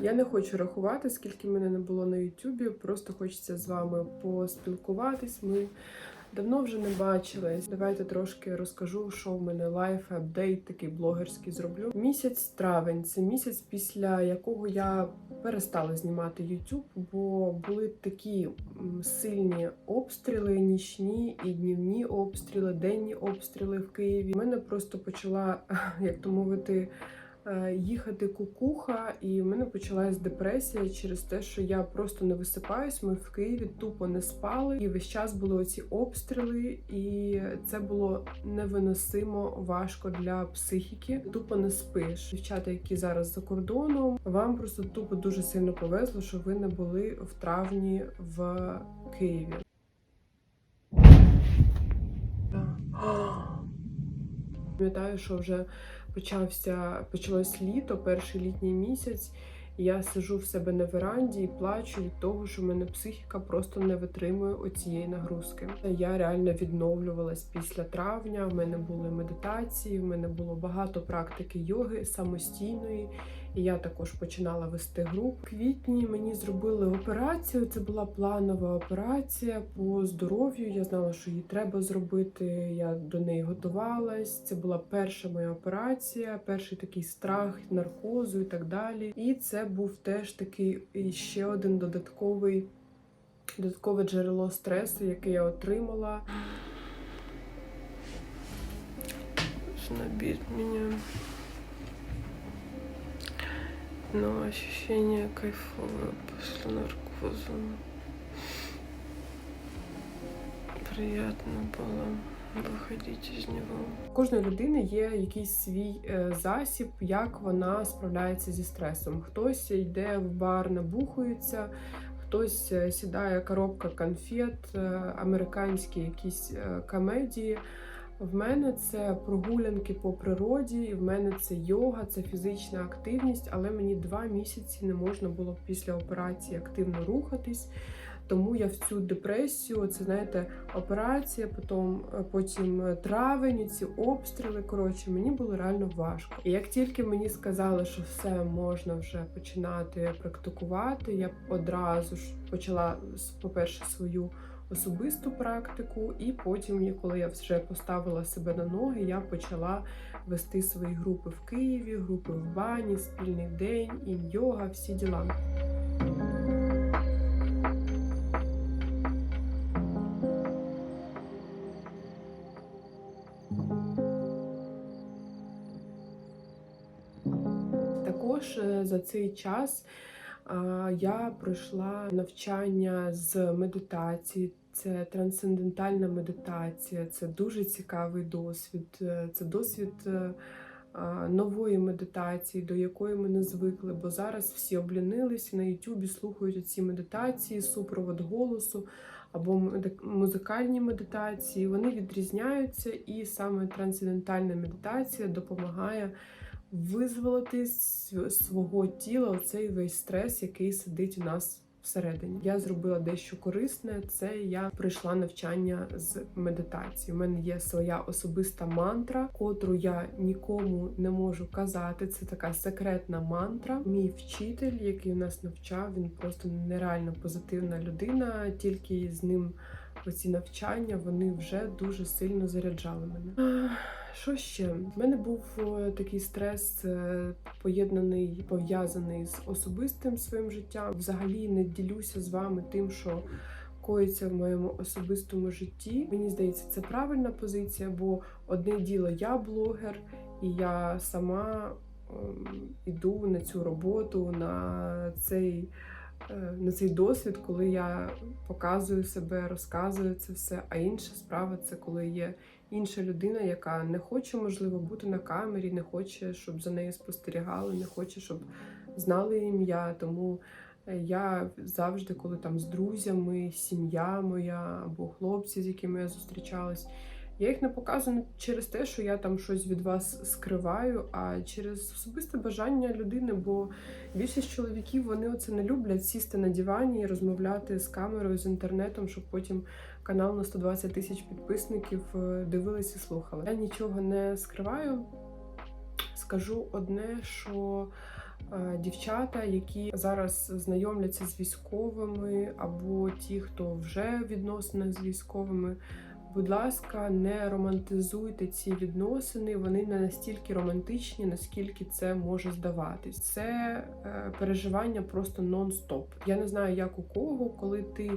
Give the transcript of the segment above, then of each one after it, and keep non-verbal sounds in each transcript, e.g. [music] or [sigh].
Я не хочу рахувати, скільки мене не було на Ютубі. Просто хочеться з вами поспілкуватись. Ми давно вже не бачились. Давайте трошки розкажу, що в мене лайф апдейт такий блогерський зроблю. Місяць травень це місяць, після якого я перестала знімати YouTube, бо були такі сильні обстріли, нічні і днівні обстріли, денні обстріли в Києві. У мене просто почала, [laughs] як то мовити. Е, Їхати кукуха, і в мене почалась депресія через те, що я просто не висипаюсь. Ми в Києві тупо не спали, і весь час були оці обстріли, і це було невиносимо важко для психіки. Тупо не спиш. Дівчата, які зараз за кордоном, вам просто тупо дуже сильно повезло, що ви не були в травні в Києві. [gasps] Пам'ятаю, що вже почався почалось літо, перший літній місяць. Я сижу в себе на веранді і плачу від того, що в мене психіка просто не витримує оцієї нагрузки. Я реально відновлювалась після травня. В мене були медитації, в мене було багато практики йоги самостійної. І я також починала вести груп. В квітні мені зробили операцію. Це була планова операція по здоров'ю. Я знала, що її треба зробити. Я до неї готувалась. Це була перша моя операція, перший такий страх, наркозу і так далі. І це був теж такий ще один додатковий. Додаткове джерело стресу, яке я отримала. Знобит меня. Но ощущение кайфовое после наркоза. Приятно было виходити з нього. Кожної людини є якийсь свій е, засіб, як вона справляється зі стресом. Хтось йде в бар, набухується, хтось е, сідає коробка конфет, е, американські якісь комедії. В мене це прогулянки по природі, в мене це йога, це фізична активність, але мені два місяці не можна було після операції активно рухатись. Тому я в цю депресію, це знаєте, операція, потім, потім травень, ці обстріли. Коротше, мені було реально важко. І як тільки мені сказали, що все можна вже починати практикувати, я одразу ж почала по-перше, свою особисту практику, і потім, коли я вже поставила себе на ноги, я почала вести свої групи в Києві, групи в бані, спільний день, інь-йога, всі діла. Також е, за цей час я пройшла навчання з медитації. Це трансцендентальна медитація, це дуже цікавий досвід. Е, Це досвід е, нової медитації, до якої ми не звикли. Бо зараз всі облінилися на Ютубі, слухають ці медитації, супровод голосу або музикальні медитації. Вони відрізняються, і саме трансцендентальна медитація допомагає визволити з свого тіла оцей весь стрес, який сидить у нас всередині. Я зробила дещо корисне. Це я пройшла навчання з медитації. У мене є своя особиста мантра, котру я нікому не можу казати. Це така секретна мантра. Мій вчитель, який нас навчав, він просто нереально позитивна людина. Тільки з ним оці навчання вони вже дуже сильно заряджали мене. Що ще? В мене був е, такий стрес, е, поєднаний, пов'язаний з особистим своїм життям. Взагалі не ділюся з вами тим, що коїться в моєму особистому житті. Мені здається, це правильна позиція, бо одне діло я блогер, і я сама ем, іду на цю роботу, на цей на цей досвід, коли я показую себе, розказую це все. А інша справа це коли є інша людина, яка не хоче, можливо, бути на камері, не хоче, щоб за нею спостерігали, не хоче, щоб знали ім'я. Тому е, я завжди, коли там з друзями, сім'я моя або хлопці, з якими я зустрічалась. Я їх не показую не через те, що я там щось від вас скриваю, а через особисте бажання людини, бо більшість чоловіків вони оце не люблять сісти на дивані і розмовляти з камерою, з інтернетом, щоб потім канал на 120 тисяч підписників е, дивились і слухали. Я нічого не скриваю. Скажу одне, що е, дівчата, які зараз знайомляться з військовими, або ті, хто вже в відносинах з військовими. Будь ласка, не романтизуйте ці відносини. Вони не настільки романтичні, наскільки це може здаватись. Це е, переживання просто нон-стоп. Я не знаю, як у кого, коли ти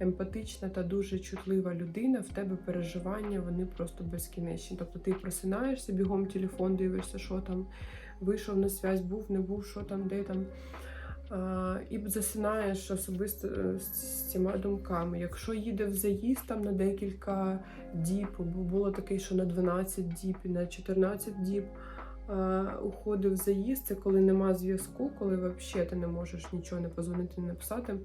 емпатична та дуже чутлива людина, в тебе переживання вони просто безкінечні. Тобто ти просинаєшся, бігом телефон дивишся, що там вийшов на связь, був, не був, що там, де там. І засинаєш особисто е, з цими думками. Якщо їде в заїзд там на декілька діб, бо було таке, що на 12 діб і на 14 діб а, уходив заїзд, це коли нема зв'язку, коли взагалі ти не можеш нічого не позвонити, не написати.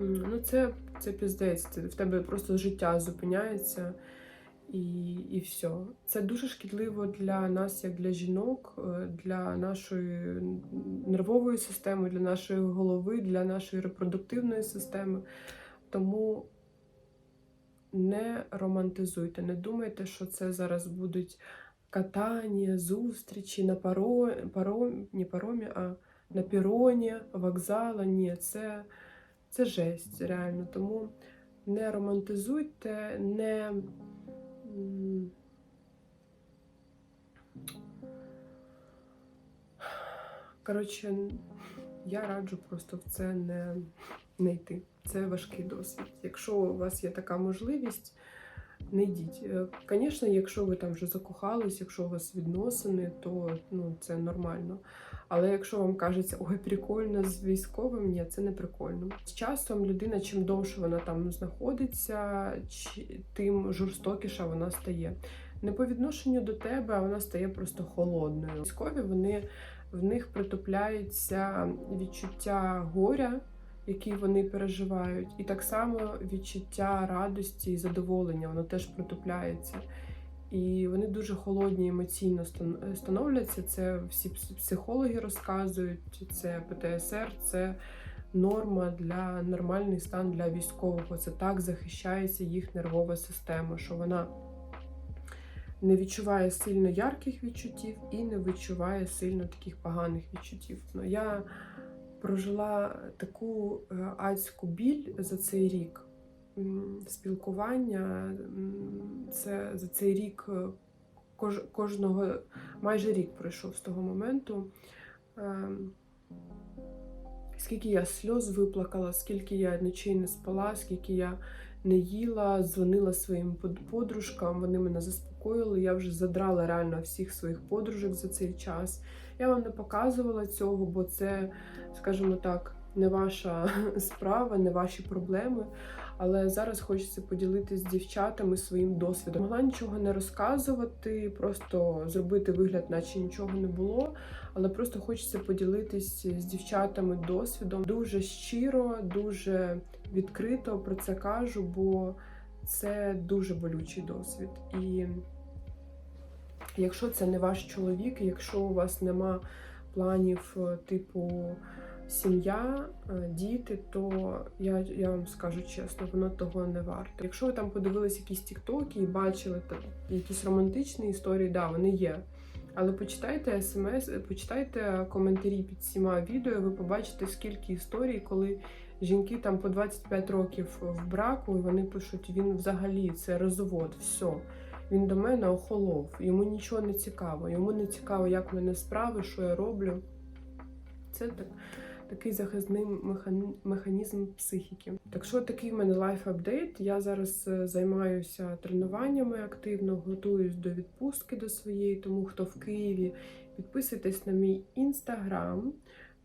Ну, це, це піздець. В тебе просто життя зупиняється і, і все. Це дуже шкідливо для нас, як для жінок, е, для нашої нервової системи, для нашої голови, для нашої репродуктивної системи. Тому не романтизуйте, не думайте, що це зараз будуть катання, зустрічі на паро, паро, не паромі, а на піроні, вокзала. Ні, це, це жесть, реально. Тому не романтизуйте, не. Коротше, я раджу просто в це не, не йти. Це важкий досвід. Якщо у вас є така можливість, не йдіть. Звісно, якщо ви там вже закохались, якщо у вас відносини, то ну, це нормально. Але якщо вам кажеться, ой, прикольно з військовим, ні, це не прикольно. З часом людина, чим довше вона там знаходиться, тим жорстокіша вона стає. Не по відношенню до тебе, а вона стає просто холодною. Військові вони в них притупляється відчуття горя, які вони переживають, і так само відчуття радості і задоволення, воно теж притупляється. І вони дуже холодні емоційно становляться. Це всі психологи розказують, це ПТСР, це норма для нормальний стан для військового. Це так захищається їх нервова система, що вона не відчуває сильно ярких відчуттів і не відчуває сильно таких поганих відчуттів. Ну, я прожила таку е, адську біль за цей рік. Спілкування це за цей рік е, кож, кожного майже рік пройшов з того моменту. Ем, Скільки я сльоз виплакала, скільки я ночей не спала, скільки я не їла, дзвонила своїм подружкам, вони мене заспокоїли. Я вже задрала реально всіх своїх подружок за цей час. Я вам не показувала цього, бо це, скажімо так, не ваша [laughs] справа, не ваші проблеми. Але зараз хочеться поділитися з дівчатами своїм досвідом. Могла нічого не розказувати, просто зробити вигляд, наче нічого не було. Але просто хочеться поділитись з дівчатами досвідом. Дуже щиро, дуже відкрито про це кажу, бо це дуже болючий досвід. І якщо це не ваш чоловік, якщо у вас нема планів е, типу сім'я, е, діти, то я, я вам скажу чесно, воно того не варто. Якщо ви там подивились якісь тіктоки і бачили там якісь романтичні історії, да, вони є. Але почитайте смс, почитайте коментарі під всіма відео, ви побачите, скільки історій, коли жінки там по 25 років в браку, і вони пишуть, він взагалі це розвод, все. Він до мене охолов, йому нічого не цікаво. Йому не цікаво, як мене справи, що я роблю. Це так, такий захисний механізм психіки. Так що такий в мене лайф-апдейт. Я зараз е, займаюся тренуваннями активно, готуюсь до відпустки до своєї, тому хто в Києві, підписуйтесь на мій інстаграм.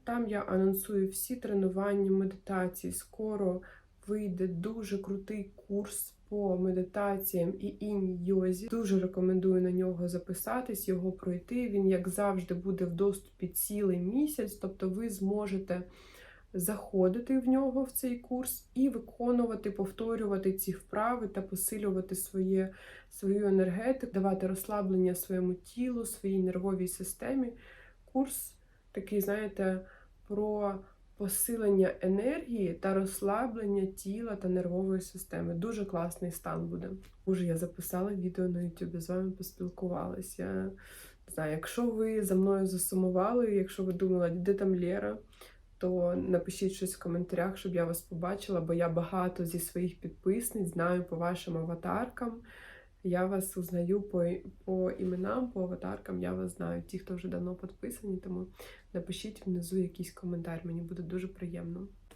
Там я анонсую всі тренування, медитації. Скоро вийде дуже крутий курс по медитаціям і інь-йозі. Дуже рекомендую на нього записатись, його пройти. Він, як завжди, буде в доступі цілий місяць, тобто ви зможете заходити в нього в цей курс і виконувати, повторювати ці вправи та посилювати своє, свою енергетику, давати розслаблення своєму тілу, своїй нервовій системі. Курс такий, знаєте, про посилення енергії та розслаблення тіла та нервової системи. Дуже класний стан буде. Уже я записала відео на YouTube, з вами поспілкувалася. Не знаю, якщо ви за мною засумували, якщо ви думали, де там Лєра, то напишіть щось в коментарях, щоб я вас побачила, бо я багато зі своїх підписниць знаю по вашим аватаркам. Я вас узнаю по, по іменам, по аватаркам, я вас знаю. Ті, хто вже давно підписані, тому напишіть внизу якийсь коментар, мені буде дуже приємно.